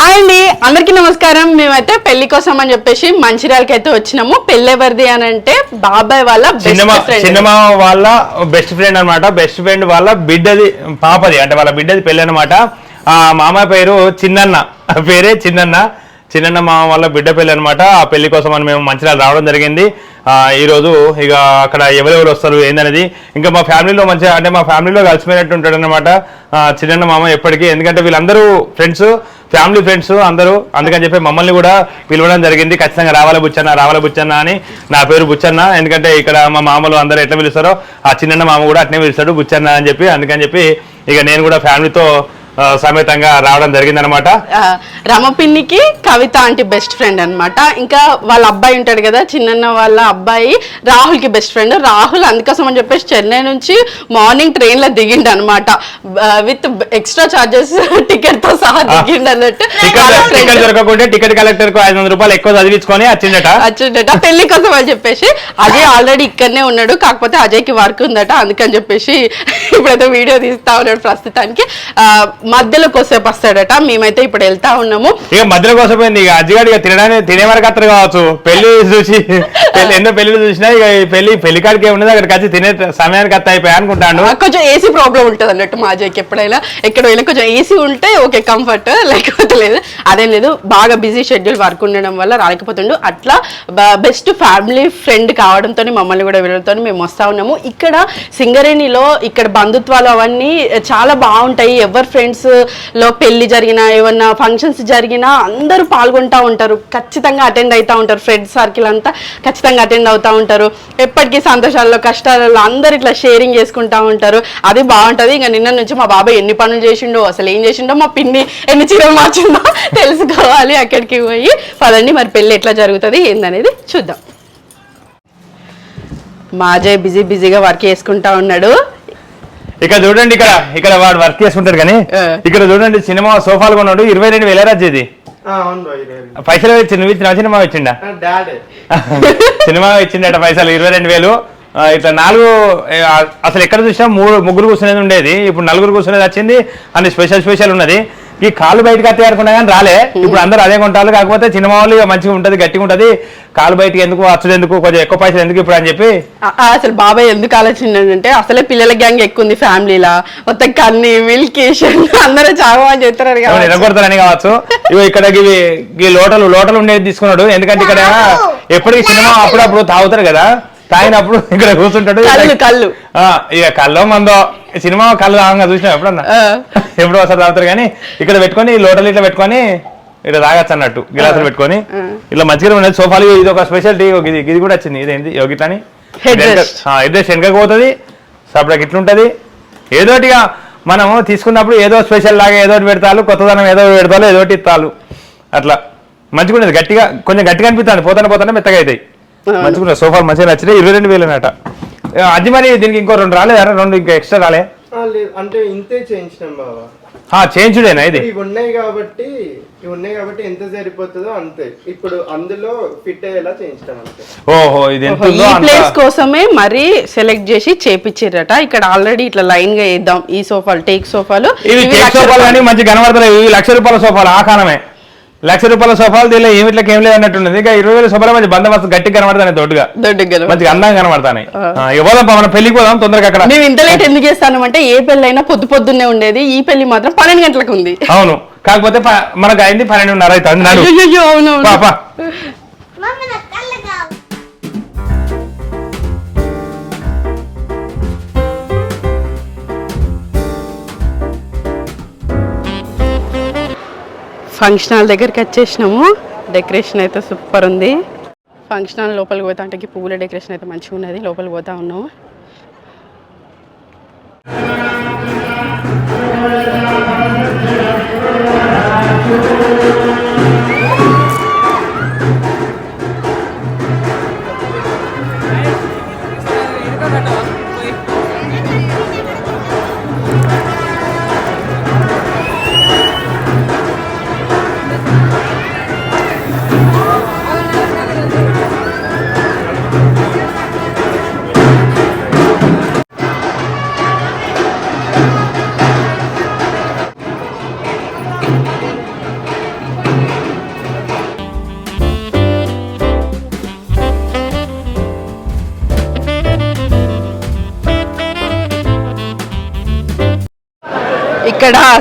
Hi అండి అందరికీ నమస్కారం. మేమైతే పెళ్ళి కోసం అని చెప్పేసి మంచిర్యాలకి అయితే వచ్చినాము. పెళ్ళి ఎవరిది అని అంటే బాబాయ్ వాళ్ళ చిన్నమా వాళ్ళ బెస్ట్ ఫ్రెండ్ అన్నమాట. బెస్ట్ ఫ్రెండ్ వాళ్ళ బిడ్డది పాపది అంటే వాళ్ళ బిడ్డది పెళ్ళి అనమాట ఆ మామ పేరు చిన్నన్న. పేరే చిన్నన్న. చిన్నన్న మామ వాళ్ళ బిడ్డ పెళ్ళి అనమాట ఆ పెళ్ళి కోసం అని మేము మంచిర్యాల రావడం జరిగింది. ఈరోజు ఇక అక్కడ ఎవరెవరు వస్తారు ఏందనేది ఇంకా మా ఫ్యామిలీలో మంచిగా అంటే మా ఫ్యామిలీలో కలిసిపోయినట్టు ఉంటాడనమాట చిన్న చిన్నన్న మామ ఎప్పటికీ ఎందుకంటే వీళ్ళందరూ ఫ్రెండ్స్ ఫ్యామిలీ ఫ్రెండ్స్ అందరూ. అందుకని చెప్పి మమ్మల్ని కూడా పిలవడం జరిగింది. ఖచ్చితంగా రావాల బుచ్చన్న రావాల బుచ్చన్న అని నా పేరు బుచ్చన్న. ఎందుకంటే ఇక్కడ మా మామలు అందరూ ఎట్లా పిలుస్తారో ఆ చిన్న మామ కూడా అట్నే పిలుస్తాడు బుచ్చన్న అని చెప్పి. అందుకని చెప్పి ఇక నేను కూడా ఫ్యామిలీతో సమేతంగా రావడం జరిగిందనమాట రమపిన్నికి కవిత ఆంటీ బెస్ట్ ఫ్రెండ్ అన్నమాట. ఇంకా వాళ్ళ అబ్బాయి ఉంటాడు కదా చిన్నన్న వాళ్ళ అబ్బాయి రాహుల్కి బెస్ట్ ఫ్రెండ్. రాహుల్ అందుకోసం అని చెప్పేసి చెన్నై నుంచి మార్నింగ్ ట్రైన్లో దిగిండు అనమాట విత్ ఎక్స్ట్రా చార్జెస్ టికెట్తో సహా దిగిండు అన్నట్టు టికెట్. టికెట్ దొరకకుంటే టికెట్ కలెక్టర్కు ఐదు వందల రూపాయలు ఎక్కువ చదివించుకొని వచ్చిందట. వచ్చిండట పెళ్ళి కోసం అని చెప్పేసి అజయ్ ఆల్రెడీ ఇక్కడనే ఉన్నాడు. కాకపోతే అజయ్కి వర్క్ ఉందట. అందుకని చెప్పేసి ఇప్పుడైతే వీడియో తీస్తా ఉన్నాడు ప్రస్తుతానికి. మధ్యలో కొద్దిసేపు వస్తాడట. మేమైతే ఇప్పుడు వెళ్తా ఉన్నాము. ఇక మధ్యలో కోసం పోయింది ఇక అజ్జిగాడు ఇక తినడానికి తినే వరకు అత్తరు కావచ్చు. పెళ్ళి చూసి ఎన్నో పెళ్ళి చూసినా ఇక పెళ్ళి పెళ్ళి కాడికి ఉన్నది అక్కడికి వచ్చి తినే సమయానికి అత్త అయిపోయా అనుకుంటాను కొంచెం ఏసీ ప్రాబ్లం ఉంటుంది అన్నట్టు మా అజయ్కి ఎప్పుడైనా. ఎక్కడ వెళ్ళి కొంచెం ఏసీ ఉంటే ఓకే కంఫర్ట్. లేకపోతే లేదు. అదేం లేదు. బాగా బిజీ షెడ్యూల్ వర్క్ ఉండడం వల్ల రాలేకపోతుండు. అట్లా బెస్ట్ ఫ్యామిలీ ఫ్రెండ్ కావడంతో మమ్మల్ని కూడా వెళ్ళడంతో మేము వస్తా ఉన్నాము. ఇక్కడ సింగరేణిలో ఇక్కడ బంధుత్వాలు అవన్నీ చాలా బాగుంటాయి. ఎవరి ఫ్రెండ్స్ లో పెళ్ళి జరిగినా ఏమన్నా ఫంక్షన్స్ జరిగినా అందరూ పాల్గొంటూ ఉంటారు. ఖచ్చితంగా అటెండ్ అవుతూ ఉంటారు. ఫ్రెండ్ సర్కిల్ అంతా ఖచ్చితంగా అటెండ్ అవుతూ ఉంటారు. ఎప్పటికీ సంతోషాల్లో కష్టాలలో అందరు ఇట్లా షేరింగ్ చేసుకుంటా ఉంటారు. అది బాగుంటది. ఇంకా నిన్న నుంచి మా బాబాయ్ ఎన్ని పనులు చేసిండో అసలు ఏం చేసిండో మా పిన్ని ఎన్ని చీరలు మార్చిందో తెలుసుకోవాలి. అక్కడికి పోయి పదండి మరి పెళ్ళి ఎట్లా జరుగుతుంది ఏందనేది చూద్దాం. మాజయ్ బిజీ బిజీగా వర్క్ చేసుకుంటా ఉన్నాడు. ఇక్కడ చూడండి ఇక్కడ ఇక్కడ వాడు వర్క్ చేసుకుంటాడు కానీ. ఇక్కడ చూడండి సినిమా సోఫాలు కొన్నాడు ఇరవై రెండు వేల రాజేది పైసలు నువ్వు ఇచ్చిన సినిమా ఇచ్చిండా? డాడీ. సినిమా ఇచ్చిండట పైసలు ఇరవై రెండు వేలు. ఇట్లా నాలుగు అసలు ఎక్కడ చూసినా మూడు ముగ్గురు కూర్చునేది ఉండేది. ఇప్పుడు నలుగురు కూర్చునేది వచ్చింది. అన్ని స్పెషల్ స్పెషల్ ఉన్నది. ఈ కాలు బయటకు అత్తే అనుకున్నా కానీ రాలే. ఇప్పుడు అందరూ అదే కొంటారు. కాకపోతే ఇక మంచిగా ఉంటది గట్టిగా ఉంటది. కాలు బయటకి ఎందుకు వచ్చదు ఎందుకు కొంచెం ఎక్కువ పైసలు ఎందుకు ఇప్పుడు అని చెప్పి. అసలు బాబాయ్ ఎందుకు ఆలోచించాడంటే అసలే పిల్లల గ్యాంగ్ ఎక్కువ ఉంది ఫ్యామిలీలా. మొత్తం కన్ని మిల్కేషన్ అందరూ చాలా అని చెప్తున్నారు నిలబడతారని కావచ్చు. ఇవి ఇక్కడ ఇవి ఈ లోటలు లోటలు ఉండేది తీసుకున్నాడు. ఎందుకంటే ఇక్కడ ఎప్పటికీ సినిమా అప్పుడప్పుడు తాగుతారు కదా. తాగినప్పుడు ఇక్కడ కూర్చుంటాడు. కళ్ళు, కళ్ళు. ఆ, ఇక కల్లో మందో. సినిమా కళ్ళు తాగంగా చూసినా ఎప్పుడన్నా. ఎప్పుడో ఒకసారి తాగుతారు కానీ ఇక్కడ పెట్టుకొని లోటలు ఇట్లా పెట్టుకొని ఇట్లా తాగొచ్చు అన్నట్టు గిలాసులు పెట్టుకొని. ఇట్లా మంచిగా ఉన్నది సోఫాలు ఇది ఒక స్పెషాలిటీ ఇది ఇది కూడా వచ్చింది. ఇదేంటి యోగిట్లని Headrest. హెడ్ వెనకకు పోతుంది. సపరేట్ ఇట్లుంటది. ఏదోటిగా మనము తీసుకున్నప్పుడు ఏదో స్పెషల్ లాగా ఏదో పెడతారు. కొత్తదనం ఏదో పెడతారు ఏదో ఒకటి ఇస్తాలు అట్లా. మంచిగా ఉండేది గట్టిగా కొంచెం గట్టిగా అనిపిస్తుంది. పోతానే పోతానే మెత్తగా అవుతాయి. మంచిగా సోఫాలు మంచిగా నచ్చినాయి ఇరవై రెండు వేలు అన్నట. అది మరి దీనికి ఇంకో రెండు రాలేదా రెండు ఇంకా ఎక్స్ట్రా రాలే. అంటే ఇంతే చేయించినాం బాబా చేయించుడేనా ఇది? ఇవి ఉన్నాయి కాబట్టి ఇవి ఉన్నాయి కాబట్టి ఎంత సరిపోతుందో అంతే. ఇప్పుడు అందులో ఫిట్ అయ్యేలా చేయించడం అంతే. ఓహో ఇది ఎంత ఈ ఉందో అంత ప్లేస్ కోసమే మరీ సెలెక్ట్ చేసి చేపించారట ఇక్కడ ఆల్రెడీ ఇట్లా లైన్గా వేద్దాం. ఈ సోఫాలు టేక్ సోఫాలు. ఇవి కేక్ లక్ష సోఫాలు కానీ రూపాయలు. మంచి కనబడతాయి ఇవి లక్ష రూపాయల సోఫాలు ఆ కాలమే. లక్ష రూపాయల సోఫాలు దీనిలో ఏమిట్లకి ఏం లేదన్నట్టున్నది ఇంకా ఇరవై వేల సోఫాలు మంచి బందోబస్తు గట్టిగా కనబడతాయి దొడ్డుగా దొడ్డుగా మంచిగా అందంగా కనబడతాయి పా, మనం పెళ్ళికి పోదాం తొందరగా అక్కడ. మేము ఇంత లేట్ ఎందుకు చేస్తాను అంటే ఏ పెళ్ళి అయినా పొద్దు పొద్దున్నే ఉండేది ఈ పెళ్ళి మాత్రం పన్నెండు గంటలకు ఉంది. అవును. కాకపోతే మనకు అయింది పన్నెండున్నర అవుతుంది ఫంక్షన్ హాల్ దగ్గరికి వచ్చేసినాము. డెకరేషన్ అయితే సూపర్ ఉంది. ఫంక్షన్ హాల్ లోపలికి పోతా అంటే పువ్వుల డెకరేషన్ అయితే మంచిగా ఉన్నది. లోపలికి పోతా ఉన్నాము.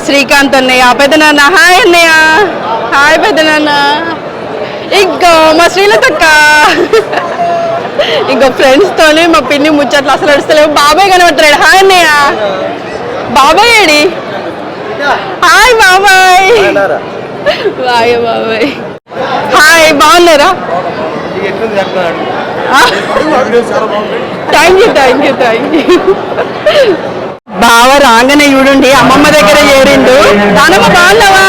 శ్రీకాంత్ అన్నయ్య. పెద్ద నాన్న హాయ్ అన్నయ్య. హాయ్ పెద్ద నాన్న. ఇంకో మా శ్రీలతక్క. ఇంకో ఫ్రెండ్స్ తోని మా పిన్ని ముచ్చట్లు అసలు నడుస్తలేవు. బాబాయ్ కనబడుతున్నాడు. హాయ్ అన్నయ్య. బాబాయ్ ఏడి? హాయ్ బాబాయ్. బాయ్ బాబాయ్. హాయ్ బాగున్నారా? Thank you thank you thank you బావ రాగానే చూడండి. అమ్మమ్మ దగ్గర చేరిండు. నానమ్మ బాగున్నావా?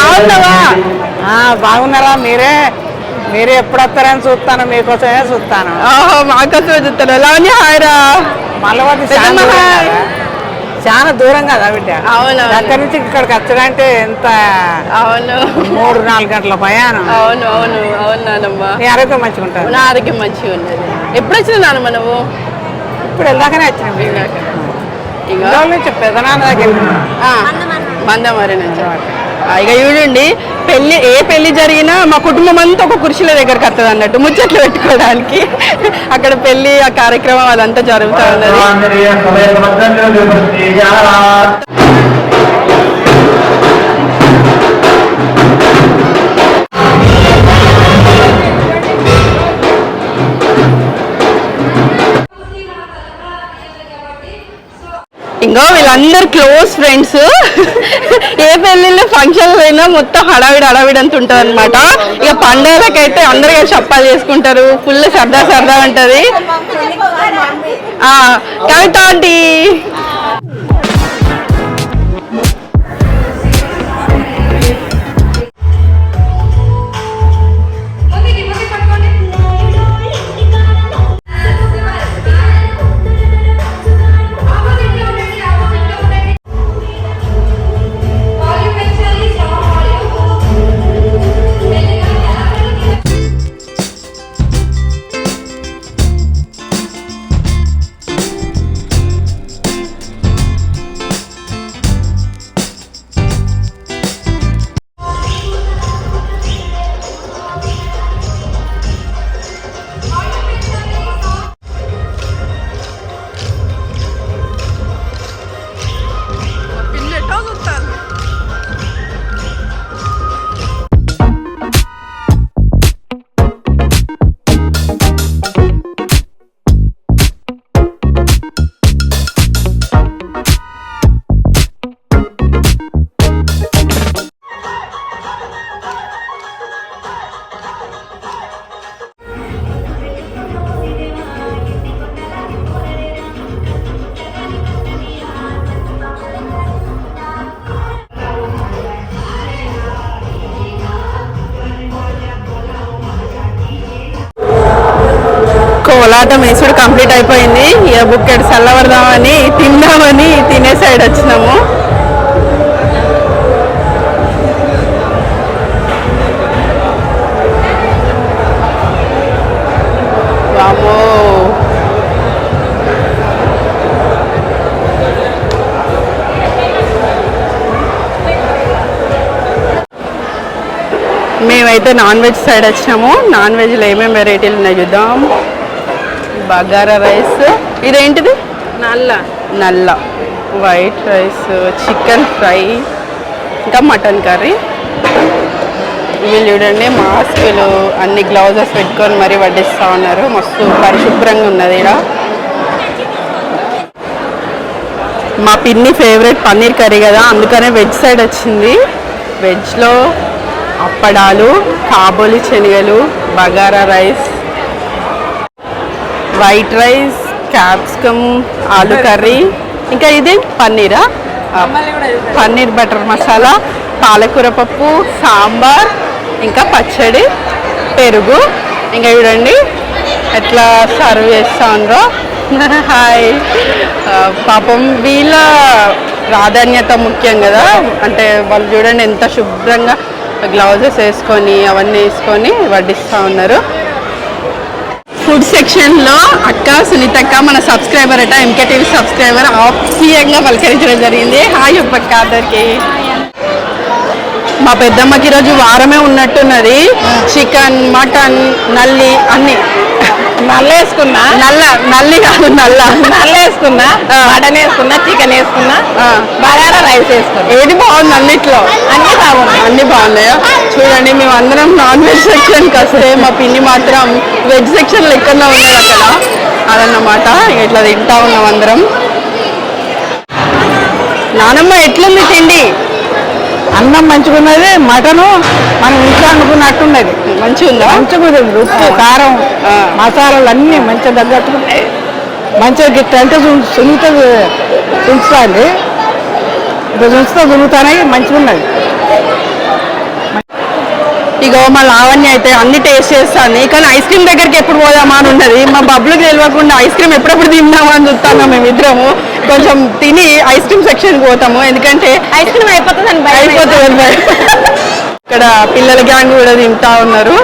బాగున్నావా? ఆ, బాగున్నారా? మీరే మీరే ఎప్పుడు వస్తారని చూస్తాను. మీకోసమే చూస్తాను. ఆహో మాకోసం చూస్తాను. లావణ్య హాయ్ రా. మల్లవతి పెద్దమ్మ చాలా దూరం. కదా. బిడ్డ. అవునవును. దగ్గర నుంచి ఇక్కడికి వచ్చాడంటే ఎంత? అవును. మూడు నాలుగు గంటల ప్రయాణం. అవును అవును. అవును నానమ్మ. నీ ఆరోగ్యం మంచిగా ఉంటుంది? నా ఆరోగ్యం మంచిగా ఉన్నది. ఎప్పుడు వచ్చిన నానమ్మ నువ్వు? ఇప్పుడు వెళ్ళాకనే వచ్చినాం. ఇక నుంచి పెదనాన్న దగ్గర మందమరి నుంచి ఇక చూడండి పెళ్ళి ఏ పెళ్ళి జరిగినా మా కుటుంబం అంతా ఒక కుర్చీల దగ్గరకు వస్తుంది అన్నట్టు ముచ్చట్లు పెట్టుకోవడానికి. అక్కడ పెళ్ళి ఆ కార్యక్రమం అదంతా జరుగుతూ ఉన్నది. ఇంకో వీళ్ళందరు క్లోజ్ ఫ్రెండ్స్ ఏ పెళ్ళిళ్ళు ఫంక్షన్లు అయినా మొత్తం హడావిడి హడావిడి అంత ఉంటుంది అనమాట ఇక పండగలకైతే అందరూ చప్పాలు చేసుకుంటారు. ఫుల్ సరదా సరదా ఉంటది ఆ, కవిత ఆంటీ. కోలాటం వేసుడు కంప్లీట్ అయిపోయింది. ఇక బుక్కెట్ చల్లవరదామని తిందామని తినే సైడ్ వచ్చినాము. మేమైతే నాన్ వెజ్ సైడ్ వచ్చినాము. నాన్ వెజ్లో ఏమేమి వెరైటీలు ఉన్నాయి చూద్దాం. బగారా రైస్. ఇదేంటిది? నల్ల. నల్ల. వైట్ రైస్ చికెన్ ఫ్రై ఇంకా మటన్ కర్రీ వీళ్ళు చూడండి మాస్కులు అన్ని గ్లౌజెస్ పెట్టుకొని మరీ వడ్డిస్తూ ఉన్నారు. మస్తు పరిశుభ్రంగా ఉన్నది ఇక్కడ మా పిన్ని ఫేవరెట్ పన్నీర్ కర్రీ కదా అందుకనే వెజ్ సైడ్ వచ్చింది. వెజ్లో అప్పడాలు కాబోలి శనగలు bagara rice white rice capsicum ఆలు కర్రీ. ఇంకా ఇది పన్నీరా? పన్నీర్ బటర్ మసాలా పాలకూర పప్పు సాంబార్ ఇంకా పచ్చడి పెరుగు. ఇంకా చూడండి ఎట్లా సర్వ్ చేస్తా ఉందో హాయ్ పాపం వీళ్ళ ప్రాధాన్యత ముఖ్యం కదా. అంటే వాళ్ళు చూడండి ఎంత శుభ్రంగా గ్లౌజెస్ వేసుకొని అవన్నీ వేసుకొని వడ్డిస్తూ ఉన్నారు. ఫుడ్ సెక్షన్లో అక్క సునీతక్క మన సబ్స్క్రైబర్ అట ఎంకే టీవీ సబ్స్క్రైబర్ ఆప్యాయంగా పలకరించడం జరిగింది. హాయ్ చెప్పక్క అందరికి. మా పెద్దమ్మకి ఈరోజు వారమే ఉన్నట్టున్నది. చికెన్ మటన్ నల్లి అన్ని. నల్ల వేసుకున్నా నల్ల నల్లి కాదు నల్ల. నల్ల వేసుకున్నా మటన్ వేసుకున్నా చికెన్ వేసుకున్నా. బగారా రైస్ వేసుకున్నా ఏది బాగుంది అన్నిట్లో? అన్ని బాగున్నాయి. అన్ని బాగున్నాయా? చూడండి మేము అందరం నాన్ వెజ్ సెక్షన్కి వస్తే మా పిన్ని మాత్రం వెజ్ సెక్షన్ లెక్కన ఉన్నది అక్కడ. అదన్నమాట. ఇట్లా తింటా ఉన్నాం అందరం. నానమ్మ ఎట్లుంది తిండి? అన్నం మంచిగున్నది మటను మనం ఇంట్లో అనుకున్నట్టున్నది మంచిగా ఉందా మంచిగా ఉంది ఉప్పు కారం. మసాలాలు అన్నీ మంచిగా తగ్గట్టున్నాయి మంచిగా గిట్ట అంటే సునీత చుంచుతుంది ఇప్పుడు చుంచుతా దులుగుతానే మంచిగా ఉన్నది ఇగో మా లావణ్య అయితే అన్ని టేస్ట్ చేస్తాను కానీ ఐస్ క్రీమ్ దగ్గరికి ఎప్పుడు పోదామా అని ఉన్నది. మా బబ్బులకు తెలియకుండా ఐస్ క్రీమ్ ఎప్పుడెప్పుడు తిందామా అని చూస్తాము మేమిద్దరము కొంచెం తిని ఐస్ క్రీమ్ సెక్షన్ పోతాము. ఎందుకంటే ఐస్ క్రీమ్ అయిపోతుంది అయిపోతుంది ఇక్కడ పిల్లల గ్యాంగ్ కూడా తింటా ఉన్నారు.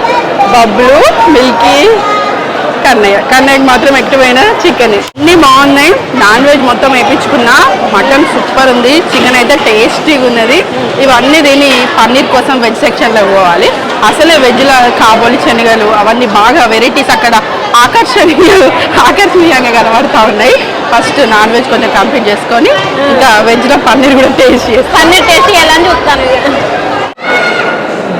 బబ్బులు మిల్కీ కన్నయ్య. కన్నయ్యకి మాత్రం ఎక్కువైన చికెన్ అన్ని బాగున్నాయి. నాన్ వెజ్ మొత్తం వేయించుకున్నా. మటన్ సూపర్ ఉంది. చికెన్ అయితే టేస్టీగా ఉన్నది. ఇవన్నీ తిని పన్నీర్ కోసం వెజ్ సెక్షన్లో పోవాలి. అసలే వెజ్లో కాబోలి శనగలు అవన్నీ బాగా వెరైటీస్ అక్కడ ఆకర్షణీయ ఆకర్షణీయంగా కనబడుతూ ఉన్నాయి. ఫస్ట్ నాన్ వెజ్ కొంచెం కంప్లీట్ చేసుకొని ఇంకా వెజ్లో పన్నీర్ కూడా టేస్ట్ చేస్తాను పన్నీర్ టేస్ట్ ఎలా చూస్తాను.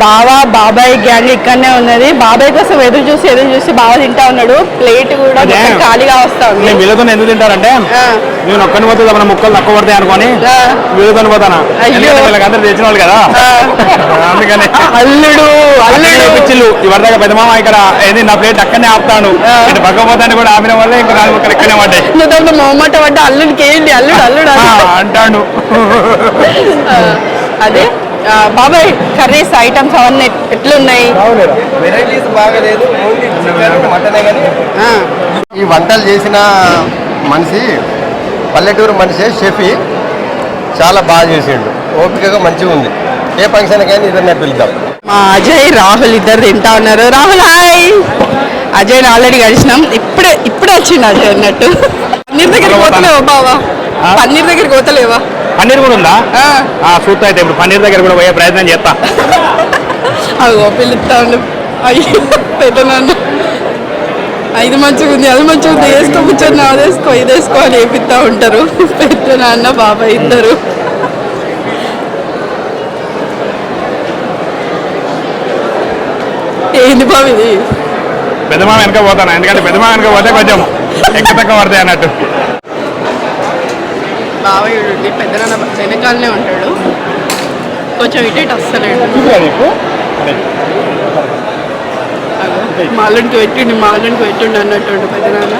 బావా బాబాయ్ గ్యాంగ్ ఇక్కడనే ఉన్నది. బాబాయ్ కోసం ఎదురు చూసి ఎదురు చూసి బాగా తింటా ఉన్నాడు. ప్లేట్ కూడా. మొత్తం ఖాళీగా వస్తా ఉంది. నేను వీళ్ళతో ఎందుకు తింటారంటే. నేను ఒక్కని పోతే మన ముక్కలు తక్కువ పడతాయి అనుకొని. వీళ్ళతో పోతానా? వీళ్ళకందరూ తెచ్చిన వాళ్ళు కదా. అందుకని. అల్లుడు అల్లుడు. పిచ్చిళ్ళు. ఇవరిదాకా పెద్ద మామ ఇక్కడ ఏది నా ప్లేట్ అక్కడనే ఆపుతాను. ఇటు పక్క పోతాను కూడా ఆపిన వల్ల ఇంకా నాలుగు ముక్కలు ఇక్కడనే పడ్డాయి. నువ్వు మొహమాట పడ్డ? అల్లుడికి ఏంటి? అల్లుడు అల్లుడు. అంటాడు. అదే. బాబాయ్ కర్రీస్ ఐటమ్స్ అవన్నీ ఎట్- ఎట్లున్నాయి వెరైటీస్ బాగా లేదు ఓన్లీ చికెన్ మటనే కానీ. ఆ, ఈ వంటలు చేసిన మనిషి పల్లెటూరు మనిషి షెఫీ. చాలా బాగా చేసిండు. ఓపికగా మంచిగా ఉంది. ఏ ఫంక్షన్ కానీ ఇదన్నా పిలుద్దాం. మా అజయ్ రాహుల్ ఇద్దరు తింటా ఉన్నారు. రాహుల్ హాయ్! అజయ్ ఆల్రెడీ కలిసినాం. ఇప్పుడే ఇప్పుడే వచ్చిండు అజయ్ అన్నట్టు. పన్నీర్ దగ్గరికి పోతలేవా బావా? పన్నీర్ దగ్గరికి పోతలేవా? పన్నీర్ కూడా ఉందా? ఆ, సూట్ అయితే ఇప్పుడు పన్నీర్ దగ్గర కూడా పోయే ప్రయత్నం చేస్తా అగో పిలుస్తా ఉండు అయ్యో పెట్టనాన్న ఇది మంచిగా ఉంది అది మంచిగా ఉంది. వేసుకో కూర్చొని అది వేసుకో ఇది వేసుకో అని వేపిస్తా ఉంటారు. పెద్ద నాన్న బాబాయ్ ఇద్దరు. ఏంది బాబు ఇది? పెద్ద మామ వెనక పోతాను? ఎందుకంటే పెద్ద మామ వెనక పోతే కొంచెం ఎక్కువ తక్కువ పడతాయి అన్నట్టు. బాబాయ్ ఉండి పెద్ద నాన్న వెనకాలనే ఉంటాడు. కొంచెం ఇటు ఇటు వస్తలేడు. మాలుడికి పెట్టిండి మాలుడికి పెట్టిండి అన్నట్టు పెద్ద నాన్న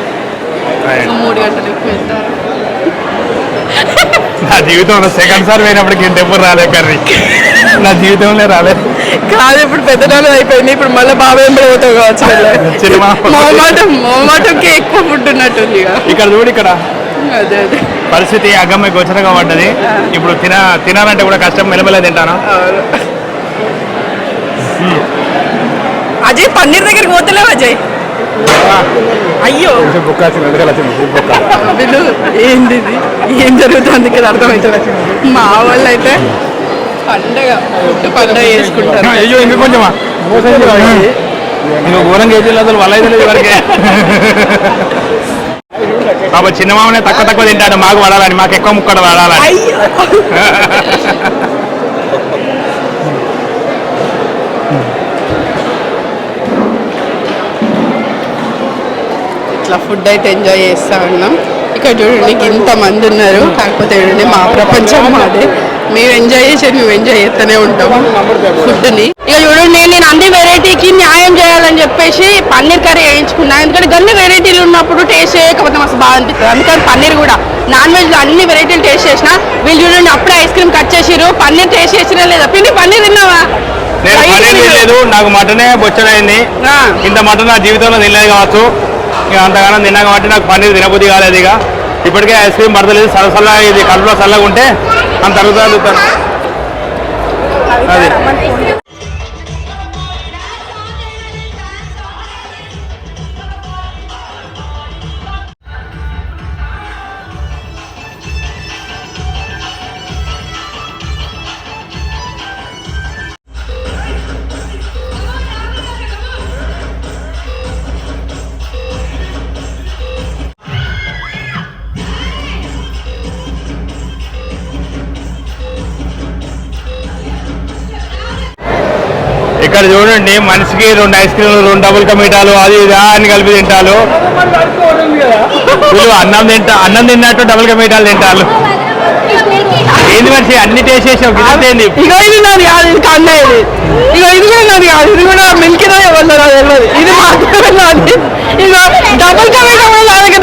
ఇంకా మూడు గంటలు ఎక్కువ వెళ్తారు నా జీవితంలో సెకండ్ సార్ పోయినప్పటికి ఇంత ఎప్పుడు రాలే కర్రీ. నా జీవితంలో రాలేదు కాదు ఇప్పుడు పెద్ద నాన్న అయిపోయింది ఇప్పుడు మళ్ళీ బాబాయ్ పోతావు కావచ్చు. సినిమా. మొహమాటం మొహమాటంకి ఎక్కువ ఫుడ్ ఉన్నట్టుంది ఇక. ఇక్కడ చూడు ఇక్కడ. పరిస్థితి అగ్గమ్మ గోచరంగా పడ్డది. ఇప్పుడు తిన తినాలంటే కూడా కష్టం మెల్లమెల్ల తింటాను. అజయ్ పన్నీర్ దగ్గరికి పోతలేవు అజయ్? అయ్యో. వీళ్ళు ఏంది? ఏం జరుగుతుంది ఇక్కడ అర్థమవుతుంది మా వాళ్ళు అయితే పండగ పండగ చేసుకుంటారు. అయ్యో ఇంకా కొంచెమా? నువ్వు ఘోరంగా లేదు వాళ్ళ అయితే లేదు బాబా చిన్న మామనే తక్కువ తక్కువ తింటాడు. మాకు పడాలని మాకు ఎక్కువ ముక్కడ పడాలని. ఇట్లా ఫుడ్ అయితే ఎంజాయ్ చేస్తా ఉన్నాం. ఇక్కడ చూడండి ఇంత మంది ఉన్నారు. కాకపోతే చూడండి మా ప్రపంచం మాదే మేము ఎంజాయ్ చేసేది మేము ఎంజాయ్ చేస్తూనే ఉంటాము ఫుడ్ని. ఇక చూడండి నేను అన్ని వెరైటీకి న్యాయం చేయాలని చెప్పేసి పన్నీర్ కర్రీ వేయించుకున్నా. ఎందుకంటే గన్ని వెరైటీలు ఉన్నప్పుడు టేస్ట్ చేయకపోతే మస్తు బాగా అనిపిస్తుంది. అందుకని పన్నీర్ కూడా. నాన్ వెజ్లో అన్ని వెరైటీలు టేస్ట్ చేసిన. వీళ్ళు చూడండి అప్పుడే ఐస్ క్రీమ్ కట్ చేసిరు పన్నీర్ టేస్ట్ చేసినా లేదా? పిండి పన్నీర్ తిన్నావా? నేను పని తినలేదు. నాకు మటనే బొచ్చడైంది ఆ. ఇంత మటన్ నా జీవితంలో తినలేదు కావచ్చు. ఇక అంతగానం తిన్నా కాబట్టి నాకు పన్నీర్ తినబుద్ధి కాలేదు ఇక. ఇప్పటికే ఐస్ క్రీమ్ పడతలేదు సల్ల సల్ల ఇది కడుపులో చల్లగా ఉంటే అంత అరుగుతా అది. ఇక్కడ చూడండి మనిషికి రెండు ఐస్ క్రీమ్లు రెండు డబుల్ కమిటాలు అది ఇది అని కలిపి తింటారు. వీళ్ళు అన్నం తింటా అన్నం తిన్నట్టు డబుల్ కమిటాలు తింటారు. ఏంది మనిషి అన్ని టేస్ట్ చేసావు గిన్నె ఇగో ఇది నాది కాదు ఇది కన్నా ఇది. ఇగో ఇది కూడా నాది కాదు ఇది కూడా మిల్కిదో ఇది మాత్రమే నాది. ఇగో డబుల్ కమిటా కూడా నా దగ్గర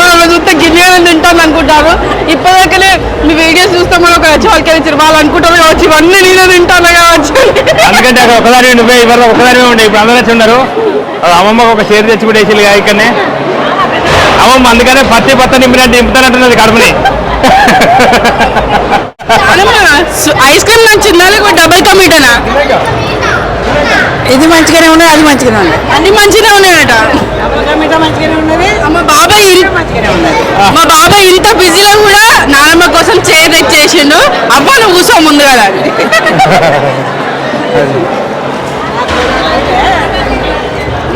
వాళ్ళు చూస్తే గిన్నెలు తింటాను అనుకుంటారు. ఇప్పటిదాకనే మీ వీడియోస్ చూస్తే మనం ఒక వాళ్ళకి ఇచ్చారు వాళ్ళు అనుకుంటారు కావచ్చు. ఇవన్నీ నేనే తింటాను కావచ్చు. అందుకంటే అక్కడ ఒకదాని నువ్వే ఇవ్వరు ఒకదాని ఉండే. ఇప్పుడు అందరూ వచ్చి ఉన్నారు. అది అమ్మమ్మకు ఒక షేర్ తెచ్చి కూడా వేసి ఇక్కడనే. అమ్మమ్మ అందుకనే పత్తి పత్త నింపినట్టు నింపుతానంటున్నది కడుపుని. ఐస్ క్రీమ్ నచ్చిందా లేకపోతే డబుల్ కమిటానా ఇది మంచిగానే ఉన్నది అది మంచిగానే ఉంది అన్ని మంచిగా ఉన్నాయట మిగతా మంచిగానే ఉన్నది మా బాబాయ్ ఇన్- మంచిగానే ఉన్నది మా బాబాయ్ ఇంత బిజీలో కూడా నానమ్మ కోసం చైర్ తెచ్చేసిండు అబ్బా ముందు కదా.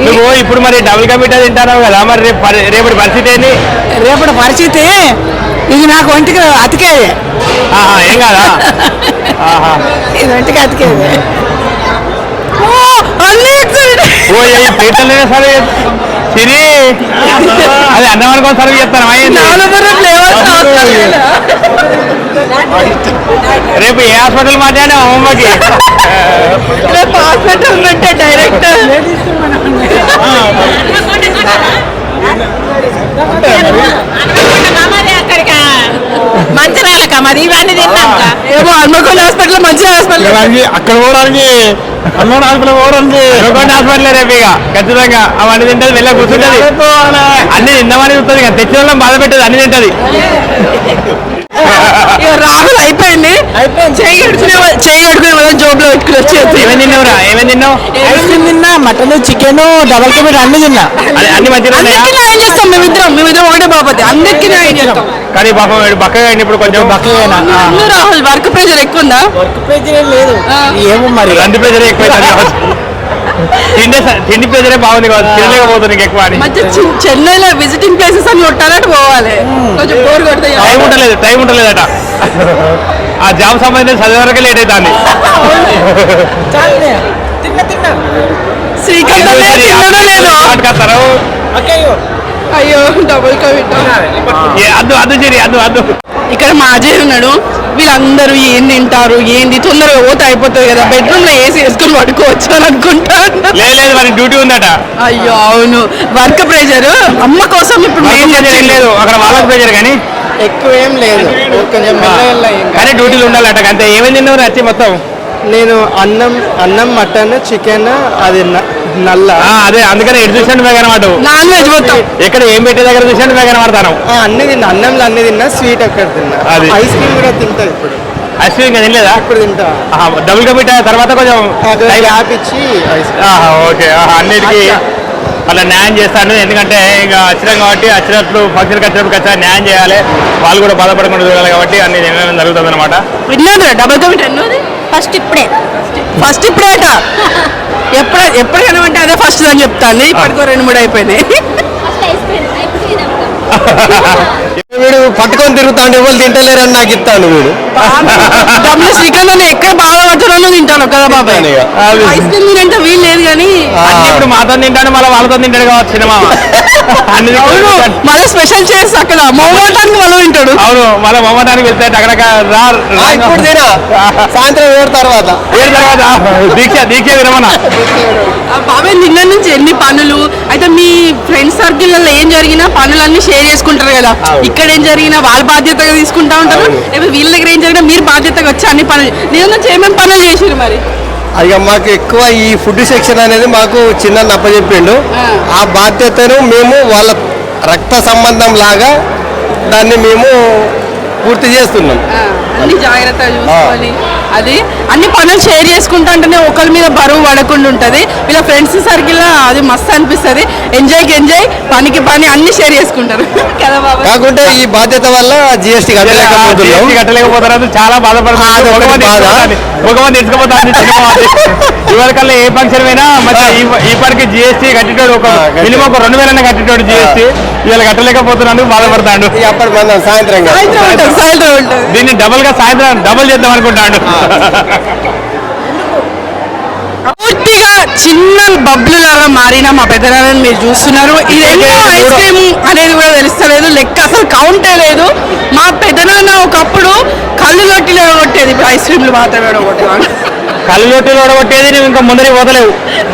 నువ్వు ఇప్పుడు మరి డబుల్ కమిటా తింటావు కదా మరి రేపు రేపటి పరిస్థితి ఏంది? రేపటి పరిస్థితి? ఇది నాకు ఒంటికి అతికేది. ఆహా, ఏం కాదా. ఇది ఒంటికి అతికేది. ఓ, ఈ ప్లేట్లనే సర్వ్ సిరి అది అన్నం అనుకోని సర్వ్ చేస్తాను రేపు ఏ హాస్పిటల్ మాట్లాడా అమ్మమ్మకి రేపు హాస్పిటల్ పెట్టే డైరెక్ట్ మంచిరాలక మరి ఇవన్నీ తిన్నాక ఏమో హన్మకొండ హాస్పిటల్ మంచి హాస్పిటల్. అక్కడ పోవడానికి. అన్నం హాస్పిటల్ పోవడానికి. అనుకోండి హాస్పిటల్ రేపు ఇక ఖచ్చితంగా. అవన్నీ తింటది వెళ్ళ కూర్చుంటది. అన్ని తిందామని చూస్తుంది ఇక తెచ్చిన వాళ్ళని బాధ పెట్టదు అన్ని తింటది. రాహుల్ అయిపోయింది. చేయి కడుకునే చేయి కడుకునే వాళ్ళ జోబులో పెట్టుకుని వచ్చేది ఏమేం తిన్నావురా ఏమేం తిన్నావు? ఐస్ క్రీమ్ తిన్నా? మటన్ చికెన్ డబల్ కమిట్ అన్ని తిన్నా. అది అన్ని మంచిగా ఉన్నాయా? అందరికీ న్యాయం చేస్తాం? మేమిద్దరం మేమిద్దరం ఒకటే బాపతి. అందరికీ న్యాయం చేస్తాం? కానీ పాపం వీడు బక్కగా అయింది ఇప్పుడు కొంచెం బక్కగా నువ్వు రాహుల్ వర్క్ ప్రెషర్ ఎక్కువ ఉందా? లేదు. ఏమో మరి. రంది ప్రెజర్ ఎక్కువ తిండి తిండి బాగుంది తినలేకపోతుంది ఎక్కువ అని. మధ్య చెన్నైలో విజిటింగ్ ప్లేసెస్ అని కొట్టాలంటే పోవాలి. కొంచెం బోర్ కొడతాయి. టైం ఉండలేదు టైం ఉండలేదట. ఆ జాబ్ సంబంధించిన చదివే వరకే లేట్ అవుతుంది అయ్యో డబుల్ కోవిడ్ అద్దు అద్దు చిరి అద్దు అద్దు. ఇక్కడ మా అజయ్ ఉన్నాడు. వీళ్ళందరూ ఏం తింటారు ఏంది? తొందరగా పోతే అయిపోతుంది కదా. బెడ్రూమ్లో ఏసీ వేసుకొని పడుకోవచ్చు అని లేదు మరి డ్యూటీ ఉందట. అయ్యో అవును. Work pressure. అమ్మ కోసం ఇప్పుడు లేదు, అక్కడ వాళ్ళకి ప్రెజర్ కానీ? ఎక్కువ ఏం లేదు. కొంచెం కానీ డ్యూటీలు ఉండాలట. అంతే. ఏమేమి తిన్నావు నచ్చి మొత్తం? నేను అన్నం అన్నం మటన్ చికెన్ అది నల్ల. అదే అందుకని ఎటు చూసాను వేగన మాట. నాన్ వెజ్ మొత్తం. ఎక్కడ ఏం పెట్టే దగ్గర చూసాను వేగన పడతాను ఆ, అన్ని తిన్నా అన్నంలో అన్ని తిన్నా స్వీట్ అక్కడ తిన్నా. అది. ఐస్ క్రీమ్ కూడా తింటా ఇప్పుడు. ఐస్ క్రీమ్ ఇంకా తినలేదా? ఇప్పుడు తింటా. డబుల్ కమిట్ తర్వాత కొంచెం యాప్ ఇచ్చి ఐస్ క్రీమ్. ఆహా, ఓకే ఆహా, అన్నిటికీ అలా న్యాయం చేస్తాను. ఎందుకంటే ఇక వచ్చినాం కాబట్టి వచ్చినట్లు ఫంక్షన్కి వచ్చినప్పుడు ఖచ్చితంగా న్యాయం చేయాలి. వాళ్ళు కూడా బాధపడకుండా చూడాలి కాబట్టి అన్ని తినడం జరుగుతుంది అనమాట డబుల్ కమిట్ ఫస్ట్ ఇప్పుడే. ఫస్ట్ ఇప్పుడేట ఎప్పుడు ఎప్పుడు కనమంటే అదే ఫస్ట్ అని చెప్తాను ఇప్పటికో రెండు మూడు అయిపోయినాయి. వీడు పట్టుకొని తిరుగుతా అంటే ఎవరు తింటలేరని నాకు ఇస్తాను వీడు. డబ్బులు శ్రీకాంత్ అని ఎక్కడ బాధపడుతున్నానో తింటాను కదా బాబాయ్. తింటాను. ఐస్ క్రీమ్ తినంటే వీలు లేదు కానీ ఇప్పుడు మాతో తింటాడు మళ్ళీ వాళ్ళతో తింటాడు కావచ్చు సినిమా అవును. మళ్ళీ స్పెషల్ చేసి అక్కడ. మోమోటానికి మనం తింటాడు అవును మళ్ళీ మమ్మటానికి వెళ్తే ఇప్పుడు తినా. సాయంత్రం ఏడు తర్వాత. ఏడు తర్వాత దీక్ష దీక్ష విరమణ. బాబాయ్ నిన్న నుంచి ఎన్ని పనులు? అయితే మీ ఫ్రెండ్స్ సర్కిల్లో ఏం జరిగినా పనులన్నీ షేర్ చేసుకుంటారు కదా. ఇక్కడ ఏం జరిగినా వాళ్ళ బాధ్యతగా తీసుకుంటా ఉంటారు. లేకపోతే వీళ్ళ దగ్గర ఏం జరిగినా మీరు బాధ్యతగా వచ్చి అన్ని పనులు నిన్న నుంచి ఏమేమి పనులు చేసిరు మరి. ఇక మాకు ఎక్కువ ఈ ఫుడ్ సెక్షన్ అనేది మాకు చిన్న అప్పచెప్పిండు. ఆ. ఆ బాధ్యతను మేము వాళ్ళ రక్త సంబంధం లాగా దాన్ని మేము పూర్తి చేస్తున్నాం. చూసుకోవాలి అది అన్ని పనులు షేర్ చేసుకుంటా ఉంటేనే ఒకరి మీద బరువు పడకుండా ఉంటది. వీళ్ళ ఫ్రెండ్స్ సర్కిల్ అది మస్తు అనిపిస్తది. ఎంజాయ్కి ఎంజాయ్ పనికి పని అన్ని షేర్ చేసుకుంటారు. కదా బాబా? కాకుంటే ఈ బాధ్యత వల్ల జిఎస్టీ కట్టలేకపోతున్నాం జీఎస్టీ కట్టలేకపోతారు చాలా బాధపడుతున్నారు. ఇవాళ కల్లా ఏ ఫంక్షన్ అయినా మరి ఈ- ఇప్పటికి జిఎస్టీ కట్టేటోడు ఒక మినిమం ఒక రెండు వేలైనా కట్టేటోడు జిఎస్టీ ఇవాళ కట్టలేకపోతున్నాడు బాధపడతాడు. సాయంత్రం. సాయంత్రం దీన్ని డబుల్గా సాయంత్రం డబుల్ చేద్దాం అనుకుంటాడు. పూర్తి చిన్న బబ్లు లాగా మారిన మా పెద్దనాన్నని మీరు చూస్తున్నారు. ఇది ఎన్నో ఐస్ క్రీమ్ అనేది కూడా తెలుస్తలేదు. లెక్క అసలు కౌంటే లేదు. మా పెద్దనాన్న ఒకప్పుడు కళ్ళు లొట్టిలో కొట్టేది ఇప్పుడు ఐస్ క్రీమ్లు మాత్రమే కొట్టేవాడు కళ్ళు లొట్టులు ఓడగొట్టేది నువ్వు ఇంకా ముందరికి పోతలేవు.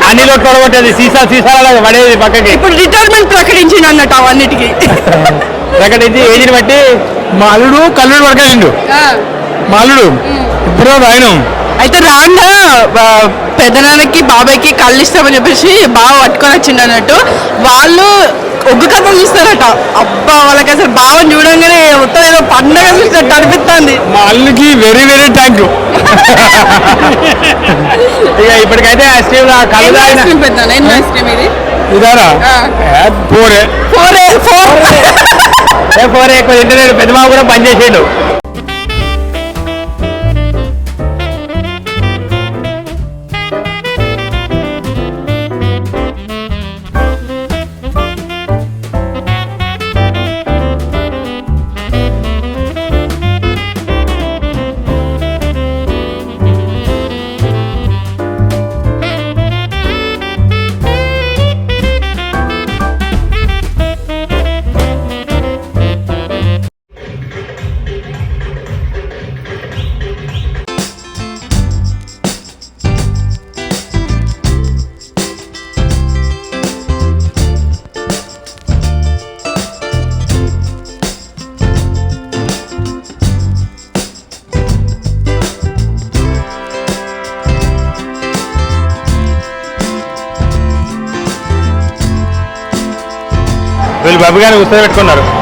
అన్ని లొట్లు ఓడగొట్టేది సీసా సీసాల పడేది పక్కకి. ఇప్పుడు రిటైర్మెంట్ ప్రకటించింది అన్నట్టు అవన్నిటికీ. ప్రకటించి ఏజ్ని బట్టి మా అల్లుడు కల్లుడు పడకలిండు మా అల్లుడు ఇప్పుడు ఆయన అయితే రాండా పెద్దనాన్నకి బాబాయ్కి కళ్ళు ఇస్తామని చెప్పేసి బాగా పట్టుకొని వచ్చిండు అన్నట్టు. వాళ్ళు ఒగ్గు కథ చూస్తారట. అబ్బా వాళ్ళకి అసలు బావని చూడంగానే మొత్తం ఏదో పండగ చూసినట్టు అనిపిస్తుంది. మా అల్లుకి వెరీ వెరీ థ్యాంక్ యూ. ఇక ఇప్పటికైతే ఐస్ క్రీమ్ కళ్ళు ఐస్ క్రీమ్ పెద్దనాన్న ఎన్ని ఐస్ క్రీమ్ ఇది? ఇదారా? ఫోర్. ఫోర్ ఎక్కువ తింటలేడు. పెద్ద మామ కూడా పనిచేసేడు వీళ్ళు ఉత్తర పెట్టుకున్నారు.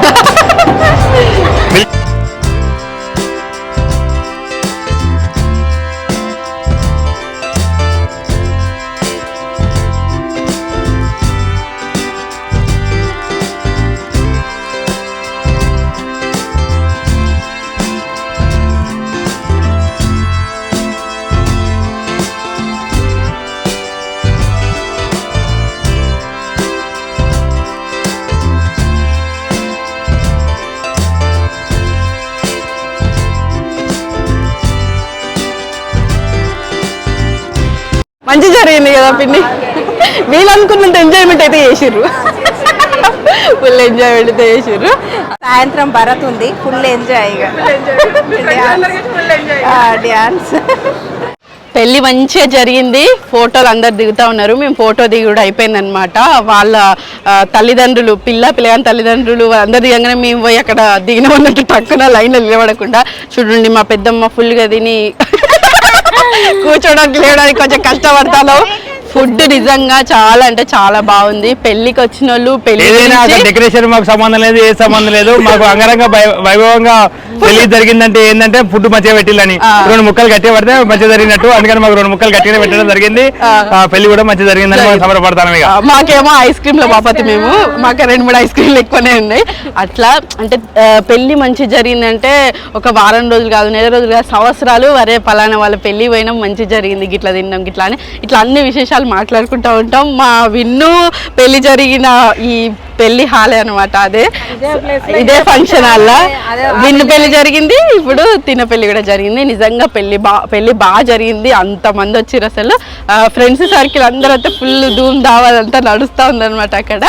మంచి జరిగింది కదా పిన్ని. వీళ్ళు అనుకున్నంత ఎంజాయ్మెంట్ అయితే చేసిర్రు. ఫుల్ ఎంజాయ్మెంట్ అయితే చేసిర్రు. సాయంత్రం భరత్ ఉంది ఫుల్ ఎంజాయ్ డ్యాన్స్ పెళ్ళి మంచిగా జరిగింది. ఫోటోలు అందరు దిగుతా ఉన్నారు. మేము ఫోటో దిగుడు అయిపోయింది అనమాట వాళ్ళ తల్లిదండ్రులు పిల్ల పిల్లగాని తల్లిదండ్రులు అందరు దిగంగానే మేము పోయి అక్కడ దిగిన ఉన్నట్టు టక్కున లైన్లో నిలబడకుండా. చూడండి మా పెద్దమ్మ ఫుల్గా తిని కూర్చోడానికి లేవడానికి కొంచెం కష్టపడతాను. ఫుడ్ నిజంగా చాలా అంటే చాలా బాగుంది. పెళ్ళికి వచ్చిన వాళ్ళు పెళ్ళి ఏదైనా గురించి- అసలు డెకరేషన్ మాకు సంబంధం లేదు ఏ సంబంధం లేదు. మాకు అంగరంగ వై- వైభవంగా పెళ్ళి జరిగిందంటే ఏంటంటే ఫుడ్ మంచిగా పెట్టిల్లని. ఆ. రెండు ముక్కలు గట్టిగా పడితే మంచిగా జరిగినట్టు. అందుకని మాకు రెండు ముక్కలు గట్టిగా పెట్టడం జరిగింది. ఆ. పెళ్ళి కూడా మంచిగా జరిగిందని మనం సంబరపడతాం ఇక. ఆ, మాకేమో ఐస్ క్రీమ్లో బాపతి మేము. మాకు రెండు మూడు ఐస్ క్రీమ్లు ఎక్కువనే ఉన్నాయి. అట్లా అంటే ఆ, పెళ్ళి మంచి జరిగిందంటే ఒక వారం రోజులు కాదు నెల రోజులు కాదు సంవత్సరాలు వరే పలానా వాళ్ళ పెళ్ళి పోయినాం మంచి జరిగింది గిట్లా తిన్నాం గిట్లా అని. ఇట్లా అన్ని విశేషాలు మాట్లాడుకుంటూ ఉంటాం. మా విన్ను పెళ్ళి జరిగిన ఈ పెళ్ళి హాలే అనమాట అదే. ఇదే ఫంక్షన్ హాల్ విన్ను పెళ్ళి జరిగింది ఇప్పుడు తిన పెళ్ళి కూడా జరిగింది. నిజంగా పెళ్ళి బా పెళ్ళి బాగా జరిగింది. అంతమంది వచ్చిర్రు అసలు. ఫ్రెండ్స్ సర్కిల్ అందరూ అయితే ఫుల్ ధూమ్ దావాదంతా నడుస్తూ ఉందన్నమాట అక్కడ.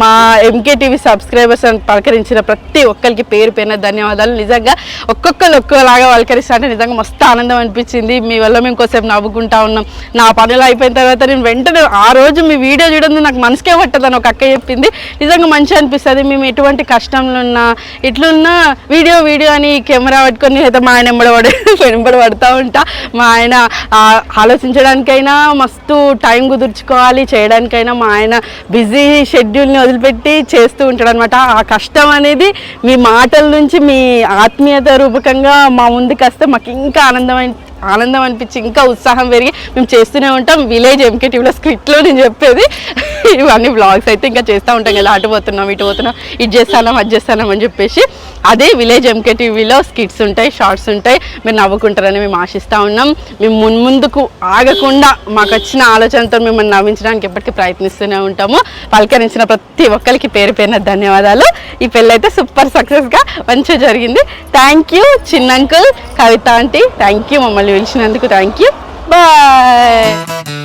మా ఎంకే టీవీ సబ్స్క్రైబర్స్ అని పలకరించిన ప్రతి ఒక్కరికి పేరు పైన ధన్యవాదాలు. నిజంగా ఒక్కొక్కరు ఒక్కోలాగా పలకరిస్తా అంటే నిజంగా మస్తు ఆనందం అనిపించింది. మీ వల్ల మేము కొంచెం నవ్వుకుంటా ఉన్నాం. నా పనులు అయిపోయిన తర్వాత నేను వెంటనే ఆ రోజు మీ వీడియో చూడడం నాకు మనసుకే పట్టదని ఒక అక్క చెప్పింది. నిజంగా మంచిగా అనిపిస్తుంది. మేము ఎటువంటి కష్టంలో ఉన్నా ఇట్లున్నా వీడియో వీడియో అని కెమెరా పట్టుకొని అయితే మా ఆయన ఎంబడబడి వెంబడి పడుతూ ఉంటా. మా ఆయన ఆలోచించడానికైనా మస్తు టైం కుదుర్చుకోవాలి చేయడానికైనా మా ఆయన బిజీ షెడ్ షెడ్యూల్ని వదిలిపెట్టి చేస్తూ ఉంటాడు అనమాట ఆ కష్టం అనేది మీ మాటల నుంచి మీ ఆత్మీయత రూపకంగా మా ముందుకు వస్తే మాకు ఇంకా ఆనందమైన ఆనందం అనిపించి ఇంకా ఉత్సాహం పెరిగి మేము చేస్తూనే ఉంటాం. విలేజ్ ఎంకే టీవీలో స్క్రిప్ట్లో నేను చెప్పేది. ఇవన్నీ బ్లాగ్స్ అయితే ఇంకా చేస్తూ ఉంటాం కదా. అటు పోతున్నాం ఇటు పోతున్నాం. ఇది చేస్తాం అది చేస్తాం అని చెప్పేసి. అదే విలేజ్ ఎంకే టీవీలో స్కిట్స్ ఉంటాయి షార్ట్స్ ఉంటాయి. మీరు నవ్వుకుంటారని మేము ఆశిస్తూ ఉన్నాం. మేము మున్ముందుకు ఆగకుండా మాకు వచ్చిన ఆలోచనతో మిమ్మల్ని నవ్వించడానికి ఎప్పటికీ ప్రయత్నిస్తూనే ఉంటాము. పలకరించిన ప్రతి ఒక్కరికి పేరు పేరున ధన్యవాదాలు. ఈ పెళ్ళైతే అయితే సూపర్ సక్సెస్గా మంచిగా జరిగింది. థ్యాంక్ యూ చిన్న uncle Kavitha aunty thank you మమ్మల్ని పిలిచినందుకు థ్యాంక్ యూ బాయ్